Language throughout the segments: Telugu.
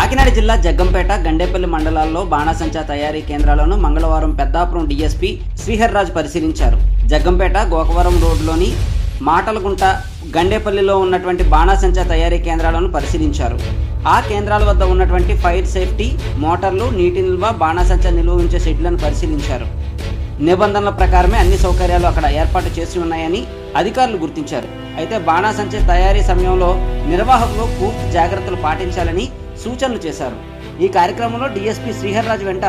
కాకినాడ జిల్లా జగ్గంపేట గండేపల్లి మండలాల్లో బాణాసంచా తయారీ కేంద్రాలను మంగళవారం పెద్దాపురం డీఎస్పీ శ్రీహర్రాజు పరిశీలించారు. జగ్గంపేట గోకవరం రోడ్లోని మాటలగుంట గండేపల్లిలో ఉన్నటువంటి బాణాసంచా తయారీ కేంద్రాలను పరిశీలించారు. ఆ కేంద్రాల వద్ద ఉన్నటువంటి ఫైర్ సేఫ్టీ మోటార్లు నీటి నిల్వ బాణాసంచా నిల్వ ఉంచే షెడ్లను పరిశీలించారు. నిబంధనల ప్రకారమే అన్ని సౌకర్యాలు అక్కడ ఏర్పాటు చేసి ఉన్నాయని అధికారులు గుర్తించారు. అయితే బాణాసంచా తయారీ సమయంలో నిర్వాహకులు పూర్తి జాగ్రత్తలు పాటించాలని సూచనలు చేశారు. ఈ కార్యక్రమంలో డీఎస్పీ శ్రీహర్రాజు వెంట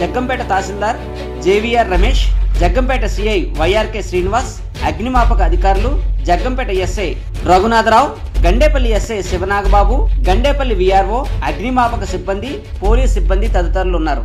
Jaggampeta tahsildar JVR Ramesh Jaggampeta CI YRK Srinivas అగ్నిమాపక అధికారులు Jaggampeta SI Raghunatharao Gandepalli SI Sivanagababu Gandepalli VRO అగ్నిమాపక సిబ్బంది పోలీస్ సిబ్బంది తదితరులు ఉన్నారు.